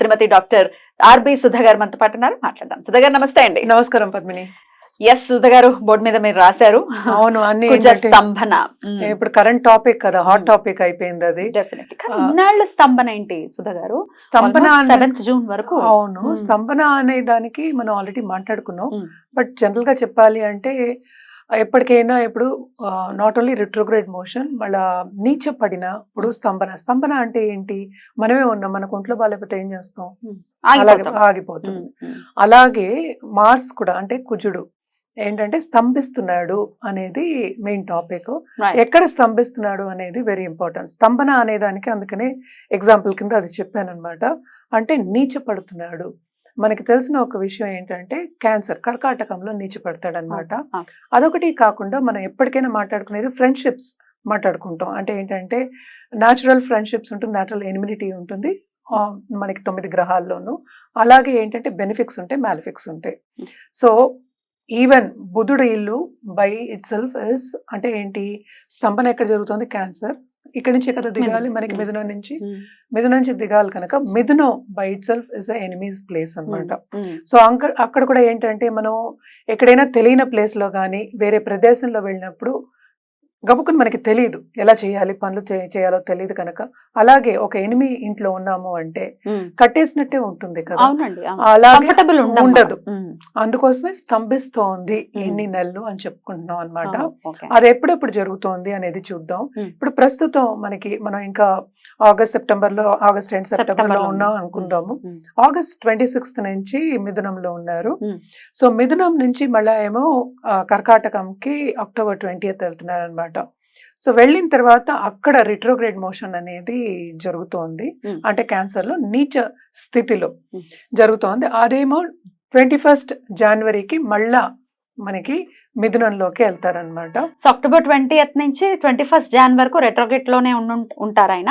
Shrimati doctor R B Sudha garu మనతో పాటు ఉన్నారు. మాట్లాడదాం. సుధా గారు నమస్తే అండి. నమస్కారం పద్మిని. ఎస్ సుధా గారు బోర్డు మీద మీరు రాశారు. అవును అన్ని స్తంభన. ఇప్పుడు కరెంట్ టాపిక్ కదా హాట్. టాపిక్ అయిపోయింది అది. ఇన్నాళ్ళ స్తంభన ఏంటి సుధా గారు స్తంభన సెవెంత్ జూన్ వరకు. అవును. స్తంభన అనే దానికి మనం ఆల్రెడీ మాట్లాడుకున్నాం. బట్ జనరల్గా చెప్పాలి అంటే ఎప్పటికైనా ఇప్పుడు నాట్ ఓన్లీ రిట్రోగ్రేడ్ మోషన్ మళ్ళా నీచ పడిన ఇప్పుడు స్తంభన. స్తంభన అంటే ఏంటి? మనమే ఉన్నాం మనకు ఒంట్లో బాగాలేకపోతే ఏం చేస్తాం? అలాగే ఆగిపోతాం. ఆగిపోతుంది ఉమ్. అలాగే మార్స్ కూడా అంటే కుజుడు. ఏంటంటే స్తంభిస్తున్నాడు అనేది మెయిన్ టాపిక్. ఎక్కడ స్తంభిస్తున్నాడు అనేది వెరీ ఇంపార్టెంట్ స్తంభన అనే దానికి అందుకనే ఎగ్జాంపుల్ కింద అది చెప్పాను అనమాట అంటే నీచ పడుతున్నాడు మనకి తెలిసిన ఒక విషయం ఏంటంటే క్యాన్సర్ కర్కాటకంలో నీచ పడతాడు అనమాట ఆ. అదొకటి కాకుండా మనం ఎప్పటికైనా మాట్లాడుకునేది ఫ్రెండ్షిప్స్ మాట్లాడుకుంటాం. అంటే ఏంటంటే న్యాచురల్ ఫ్రెండ్షిప్స్ ఉంటుంది న్యాచురల్ ఎనిమినిటీ ఉంటుంది మనకి తొమ్మిది గ్రహాల్లోనూ. అలాగే ఏంటంటే బెనిఫిక్స్ ఉంటాయి మ్యాలిఫిక్స్ ఉంటాయి. సో ఈవెన్ బుధుడు ఇల్లు బై ఇట్ సెల్ఫ్ ఇస్ అంటే ఏంటి స్తంభన ఎక్కడ జరుగుతుంది? క్యాన్సర్. ఇక్కడ నుంచి ఎక్కడ దిగాలి. మనకి. మిథునం నుంచి మిథునం నుంచి దిగాలి కనుక మిథునం by itself is enemy's place అన్నమాట ఉమ్, సో అంక అక్కడ కూడా ఏంటంటే మనం ఎక్కడైనా తెలియని place లో కానీ వేరే ప్రదేశంలో వెళ్ళినప్పుడు గబుకుని మనకి తెలియదు ఎలా చేయాలి పనులు చేయాలో తెలియదు కనుక. అలాగే ఒక ఎనిమి ఇంట్లో ఉన్నాము అంటే. కట్టేసినట్టే ఉంటుంది కదా. అలాగే ఉండదు. అందుకోసమే స్తంభిస్తోంది ఎన్ని నెలలు అని చెప్పుకుంటున్నాం అన్నమాట. అది ఎప్పుడెప్పుడు జరుగుతోంది అనేది చూద్దాం. ఇప్పుడు ప్రస్తుతం మనకి మనం ఇంకా ఆగస్ట్ సెప్టెంబర్లో ఆగస్ట్ అండ్ సెప్టెంబర్లో ఉన్నాం. అనుకుందాము. ఆగస్ట్ ట్వంటీ సిక్స్త్ నుంచి మిథునంలో ఉన్నారు. సో మిథునం నుంచి మళ్ళా ఏమో కర్కాటకంకి అక్టోబర్ ట్వంటీయత్ వెళ్తున్నారు అనమాట సో వెళ్ళిన తర్వాత అక్కడ రిట్రోగ్రేడ్ మోషన్ అనేది జరుగుతోంది. అంటే క్యాన్సర్లో నీచ స్థితిలో. జరుగుతోంది. అదేమో ట్వంటీ ఫస్ట్ జనవరికి మళ్ళా మనకి మిథునంలోకి వెళ్తారనమాట సో అక్టోబర్ ట్వంటీ నుంచి ట్వంటీ ఫస్ట్ జాన్ వరకు రెట్రోగేట్లోనే ఉంటారు ఆయన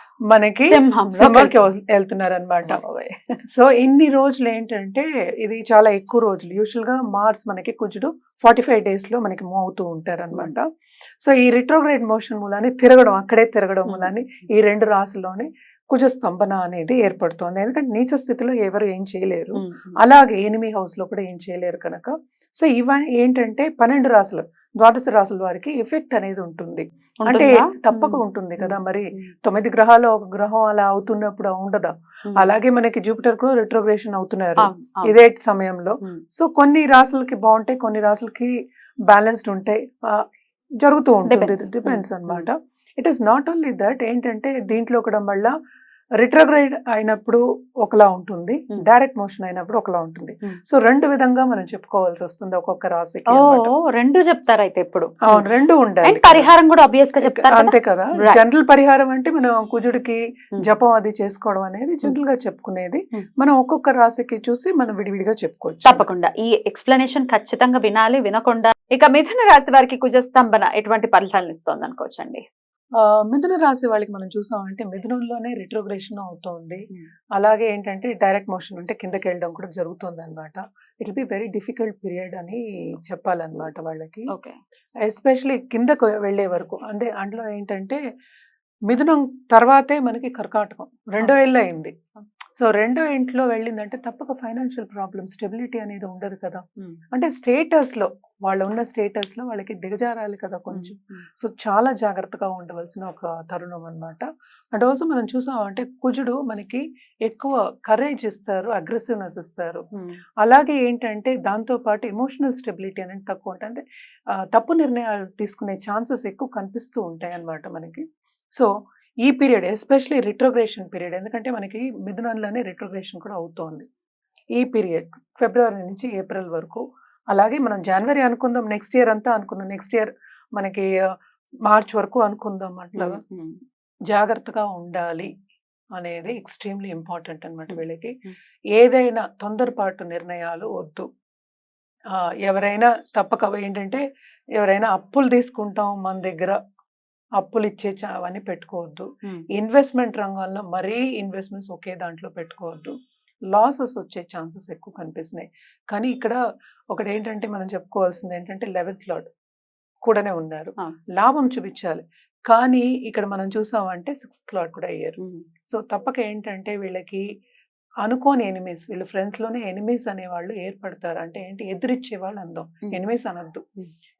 మనకి సింహంకి. వెళ్తున్నారు అనమాట సో ఇన్ని రోజులు ఏంటంటే ఇది చాలా ఎక్కువ రోజులు. యూజువల్గా మార్స్ మనకి కుజుడు ఫార్టీ ఫైవ్ డేస్లో మనకి మూవ్ అవుతూ ఉంటారు అనమాట సో ఈ రిట్రోగ్రేడ్ మోషన్ మూలాన్ని తిరగడం అక్కడే తిరగడం మూలాన్ని ఈ రెండు రాసుల్లోనే కుజ స్తంభన అనేది ఏర్పడుతోంది. ఎందుకంటే నీచ స్థితిలో ఎవరు ఏం చేయలేరు. అలాగే ఎనిమి హౌస్లో కూడా ఏం చేయలేరు కనుక. సో ఇవన్నీ ఏంటంటే పన్నెండు రాసులు ద్వాదశ రాసుల వారికి ఎఫెక్ట్ అనేది ఉంటుంది. అంటే? తప్పక ఉంటుంది కదా మరి. తొమ్మిది గ్రహాలు ఒక గ్రహం అలా అవుతున్నప్పుడు ఉండదా. అలాగే మనకి జూపిటర్ కూడా రిట్రోగ్రేషన్ అవుతున్నారు. ఇదే సమయంలో. సో కొన్ని రాసులకి బాగుంటాయి కొన్ని రాసులకి బ్యాలెన్స్డ్ ఉంటాయి. జరుగుతూ ఉంటుంది. డిపెండ్స్ అన్నమాట. It is not only that ఏంటంటే దీంట్లో కూడా మళ్ళా రిట్రోగ్రేడ్ అయినప్పుడు ఒకలా ఉంటుంది. డైరెక్ట్ మోషన్ అయినప్పుడు ఒకలా ఉంటుంది. సో రెండు విధంగా మనం చెప్పుకోవాల్సి వస్తుంది ఒక్కొక్క అన్నమాట. రెండు చెప్తారు అయితే ఇప్పుడు అవును రెండు ఉండాలి పరిహారం కూడా ఆబ్వియస్గా చెప్తారు? అంతే కదా. జనరల్ పరిహారం అంటే మనం కుజుడికి. జపం అది చేసుకోవడం అనేది జనరల్గా చెప్పుకునేది. మనం ఒక్కొక్క రాశికి చూసి మనం విడివిడిగా చెప్పుకోవచ్చు తప్పకుండా ఈ ఎక్స్ప్లెనేషన్ ఖచ్చితంగా వినాలి వినకుండా ఇక మిథున రాశి వారికి కుజస్తంభన ఎటువంటి ఫలితాలను ఇస్తోంది అనుకోవచ్చండి మిథున రాశి వాళ్ళకి మనం చూసామంటే మిథునంలోనే రిట్రోగ్రేషన్ అవుతోంది. Hmm. అలాగే ఏంటంటే డైరెక్ట్ మోషన్ అంటే కిందకి వెళ్ళడం కూడా జరుగుతుంది అనమాట it be very difficult period అని చెప్పాలన్నమాట వాళ్ళకి. ఓకే ఎస్పెషలీ కిందకు వెళ్ళే వరకు. అంటే అందులో ఏంటంటే మిథునం తర్వాతే మనకి కర్కాటకం. రెండో ఏళ్ళు అయింది. సో రెండో ఇంట్లో వెళ్ళిందంటే తప్పక ఫైనాన్షియల్ ప్రాబ్లమ్ స్టెబిలిటీ అనేది ఉండదు కదా. అంటే స్టేటస్లో వాళ్ళు ఉన్న స్టేటస్లో వాళ్ళకి దిగజారాలి కదా కొంచెం. సో చాలా జాగ్రత్తగా ఉండవలసిన ఒక తరుణం అన్నమాట. అండ్ ఆల్సో మనం చూసామంటే కుజుడు మనకి ఎక్కువ కరేజ్ ఇస్తారు అగ్రెసివ్నెస్ ఇస్తారు. అలాగే ఏంటంటే దాంతో పాటు ఎమోషనల్ స్టెబిలిటీ అనేది తక్కువ ఉంటుంది. అంటే తప్పు నిర్ణయాలు తీసుకునే ఛాన్సెస్ ఎక్కువ కనిపిస్తూ ఉంటాయి అన్నమాట మనకి. సో ఈ పీరియడ్ ఎస్పెషలీ రిట్రోగ్రేషన్ పీరియడ్ ఎందుకంటే మనకి మిథునంలోనే రిట్రోగ్రేషన్ కూడా అవుతోంది. ఈ పీరియడ్ ఫిబ్రవరి నుంచి ఏప్రిల్ వరకు. అలాగే మనం జనవరి అనుకుందాం నెక్స్ట్ ఇయర్ అంతా అనుకుందాం. నెక్స్ట్ ఇయర్ మనకి మార్చ్ వరకు అనుకుందాం అట్లాగా జాగ్రత్తగా ఉండాలి అనేది ఎక్స్ట్రీమ్లీ ఇంపార్టెంట్ అన్నమాట Mm. వీళ్ళకి. ఏదైనా తొందరపాటు నిర్ణయాలు వద్దు. ఎవరైనా తప్పక ఏంటంటే ఎవరైనా అప్పులు తీసుకుంటాం మన దగ్గర అప్పులు ఇచ్చే అవన్నీ పెట్టుకోవద్దు ఇన్వెస్ట్మెంట్ రంగంలో మరీ ఇన్వెస్ట్మెంట్స్ ఒకే దాంట్లో పెట్టుకోవద్దు. లాసెస్ వచ్చే ఛాన్సెస్ ఎక్కువ కనిపిస్తున్నాయి. కానీ ఇక్కడ ఒకటి ఏంటంటే మనం చెప్పుకోవాల్సింది ఏంటంటే లెవెన్త్ లాడ్ కూడానే ఉన్నారు. లాభం చూపించాలి. కానీ ఇక్కడ మనం చూసామంటే సిక్స్త్ లాడ్ కూడా అయ్యారు. సో తప్పక ఏంటంటే వీళ్ళకి అనుకోని ఎనిమీస్ వీళ్ళ ఫ్రెండ్స్లోనే ఎనిమీస్ అనేవాళ్ళు ఏర్పడతారు. అంటే ఏంటి? ఎదిరిచ్చే వాళ్ళు అందం. ఎనిమీస్ అనొద్దు.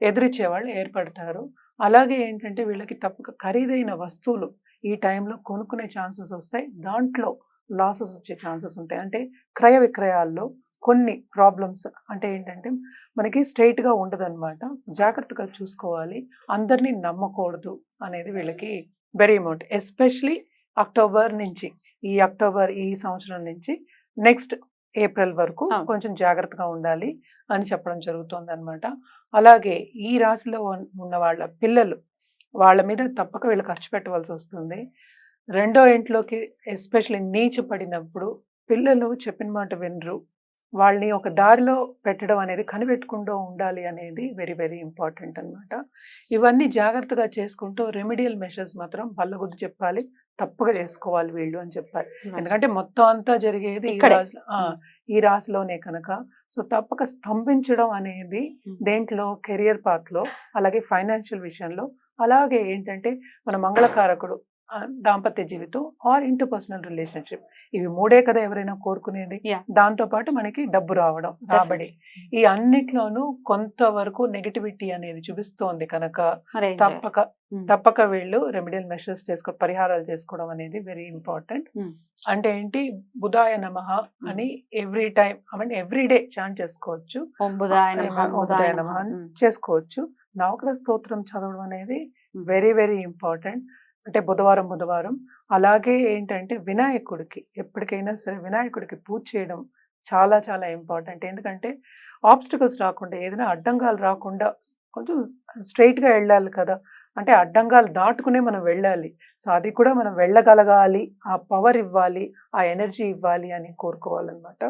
ఎదిరిచ్చే వాళ్ళు ఏర్పడతారు. అలాగే ఏంటంటే వీళ్ళకి తప్పక ఖరీదైన వస్తువులు ఈ టైంలో కొనుక్కునే ఛాన్సెస్ వస్తాయి. దాంట్లో లాసెస్ వచ్చే ఛాన్సెస్ ఉంటాయి. అంటే క్రయ విక్రయాల్లో కొన్ని ప్రాబ్లమ్స్ అంటే ఏంటంటే మనకి స్ట్రైట్గా ఉండదు అనమాట జాగ్రత్తగా చూసుకోవాలి. అందరినీ నమ్మకూడదు అనేది వీళ్ళకి వెరీ ఇంపార్టెంట్ ఎస్పెషలీ అక్టోబర్ నుంచి ఈ అక్టోబర్ ఈ సంవత్సరం నుంచి నెక్స్ట్ ఏప్రిల్ వరకు. కొంచెం జాగ్రత్తగా ఉండాలి అని చెప్పడం జరుగుతుంది అనమాట అలాగే ఈ రాశిలో ఉన్- ఉన్న వాళ్ళ పిల్లలు వాళ్ళ మీద తప్పక వీళ్ళు ఖర్చు పెట్టవలసి వస్తుంది. రెండో ఇంట్లోకి ఎస్పెషల్లీ నీచు పడినప్పుడు పిల్లలు చెప్పిన మాట వినరు. వాళ్ళని ఒక దారిలో పెట్టడం అనేది కనిపెట్టుకుంటూ ఉండాలి అనేది వెరీ వెరీ ఇంపార్టెంట్ అన్నమాట. ఇవన్నీ జాగ్రత్తగా చేసుకుంటూ రెమిడియల్ మెషర్స్ మాత్రం బల్లగుద్ది చెప్పాలి. తప్పుగా చేసుకోవాలి వీళ్ళు అని చెప్పాలి ఎందుకంటే మొత్తం అంతా జరిగేది ఈ. రాశిలో ఆ, ఈ రాశిలోనే కనుక సో తప్పక స్తంభించడం అనేది Mm. దేంట్లో కెరియర్ పాత్లో అలాగే ఫైనాన్షియల్ విషయంలో అలాగే ఏంటంటే మన మంగళకారకుడు దాంపత్య జీవితం ఆర్ ఇంటర్ పర్సనల్ రిలేషన్షిప్. ఇవి మూడే కదా ఎవరైనా కోరుకునేది. దాంతో పాటు మనకి డబ్బు రావడం రాబడి. ఈ అన్నిట్లోనూ కొంతవరకు నెగటివిటీ అనేది చూపిస్తోంది కనుక తప్పక Mm. తప్పక వీళ్ళు రెమిడియల్ మెషర్స్ చేసుకో పరిహారాలు చేసుకోవడం అనేది వెరీ ఇంపార్టెంట్. Mm. అంటే ఏంటి? బుధాయ నమః అని every time mean every day chant చేసుకోవచ్చు. బుధాయ నమః. చేసుకోవచ్చు. నవగ్రహ స్తోత్రం చదవడం అనేది. Very very important. అంటే బుధవారం బుధవారం. అలాగే ఏంటంటే వినాయకుడికి ఎప్పటికైనా సరే వినాయకుడికి పూజ చేయడం చాలా చాలా ఇంపార్టెంట్. ఎందుకంటే ఆబ్స్టికల్స్ రాకుండా ఏదైనా అడ్డంగాలు రాకుండా కొంచెం స్ట్రైట్గా వెళ్ళాలి కదా. అంటే అడ్డంగాలు దాటుకునే మనం వెళ్ళాలి. సో అది కూడా మనం వెళ్ళగలగాలి ఆ పవర్ ఇవ్వాలి ఆ ఎనర్జీ ఇవ్వాలి అని కోరుకోవాలన్నమాట.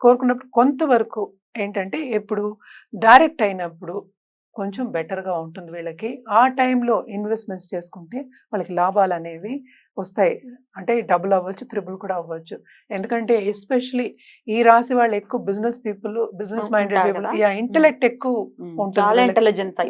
కోరుకున్నప్పుడు కొంతవరకు ఏంటంటే ఎప్పుడు డైరెక్ట్ అయినప్పుడు కొంచెం బెటర్గా ఉంటుంది వీళ్ళకి. ఆ టైంలో ఇన్వెస్ట్మెంట్స్ చేసుకుంటే వాళ్ళకి లాభాలు అనేవి వస్తాయి. అంటే డబుల్ అవ్వచ్చు త్రిబుల్ కూడా అవ్వచ్చు. ఎందుకంటే ఎస్పెషలీ ఈ రాశి వాళ్ళు ఎక్కువ business people business minded people intellect ఎక్కువ. ఉంటుంది. ఇంటెలిజెన్స్.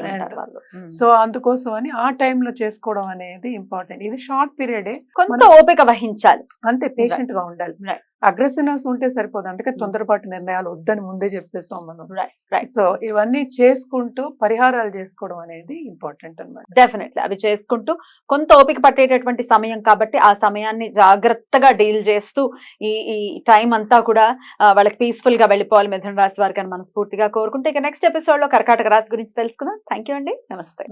సో అందుకోసం అని ఆ టైంలో చేసుకోవడం అనేది ఇంపార్టెంట్. ఇది షార్ట్ పీరియడే. కొంత ఓపిక వహించాలి. అంతే పేషెంట్గా ఉండాలి. అగ్రెసివ్నెస్ ఉంటే సరిపోదు. అందుకే Mm. తొందరపాటు నిర్ణయాలు వద్దని ముందే చెప్పేస్తాం మనం. రైట్ రైట్ సో ఇవన్నీ చేసుకుంటూ పరిహారాలు చేసుకోవడం అనేది ఇంపార్టెంట్ అన్నమాట. డెఫినెట్లీ అవి చేసుకుంటూ కొంత ఓపిక పట్టేటటువంటి సమయం కాబట్టి ఆ సమయాన్ని జాగ్రత్తగా డీల్ చేస్తూ ఈ ఈ టైం అంతా కూడా వాళ్ళకి పీస్ఫుల్గా వెళ్ళిపోవాలి మిథున రాశి వారికి అని మనస్ఫూర్తిగా కోరుకుంటే ఇక నెక్స్ట్ ఎపిసోడ్లో కర్కాటక రాశి గురించి తెలుసుకుందాం. థ్యాంక్ యూ అండి. నమస్తే.